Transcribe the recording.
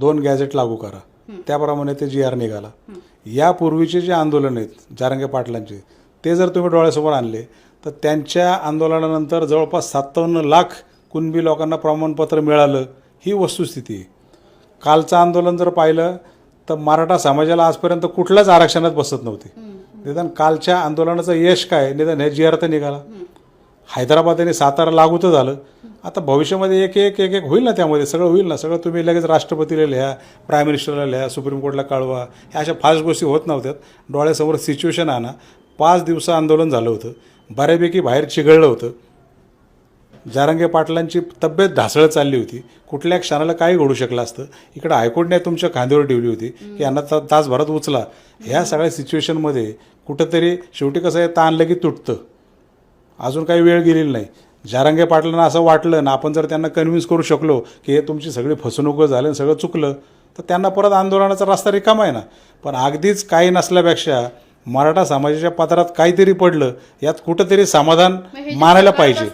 दोन गॅजेट लागू करा. त्याप्रमाणे ते जी आर निघाला. यापूर्वीचे जे आंदोलन आहेत जारंगे पाटलांचे ते जर तुम्ही डोळ्यासमोर आणले तर त्यांच्या आंदोलनानंतर जवळपास सत्तावन्न लाख कुणबी लोकांना प्रमाणपत्र मिळालं ही वस्तुस्थिती आहे. कालचं आंदोलन जर पाहिलं तर मराठा समाजाला आजपर्यंत कुठल्याच आरक्षणात बसत नव्हते. निदान कालच्या आंदोलनाचं यश काय? निदान हे जी अर्थ निघाला. हैदराबाद आणि सातारा लागू तर झालं. आता भविष्यामध्ये एक एक एक एक होईल ना त्यामध्ये सगळं होईल ना सगळं तुम्ही लगेच राष्ट्रपतीला लिहा प्राईम मिनिस्टरला लिहा सुप्रीम कोर्टला कळवा ह्या अशा फास्ट गोष्टी होत नव्हत्यात डोळ्यासमोर सिच्युएशन आणा. पाच दिवस आंदोलन झालं होतं. बऱ्यापैकी बाहेर चिघळलं होतं. जारंगे पाटलांची तब्येत ढासळत चालली होती. कुठल्या क्षणाला काही घडू शकलं असतं. इकडं हायकोर्टने तुमच्या खांद्यावर ठेवली होती की यांना तासभरात उचला. ह्या सगळ्या सिच्युएशनमध्ये कुठंतरी शेवटी कसं आहे ताण लगेच तुटतं. अजून काही वेळ गेलेली नाही. जारंगे पाटलांना असं वाटलं ना आपण जर त्यांना कन्व्हिन्स करू शकलो की हे तुमची सगळी फसवणूक झाली आणि सगळं चुकलं तर त्यांना परत आंदोलनाचा रस्ता रिकामा आहे ना. पण अगदीच काही नसल्यापेक्षा मराठा समाजाच्या पदरात काहीतरी पडलं यात कुठंतरी समाधान मानायला पाहिजे.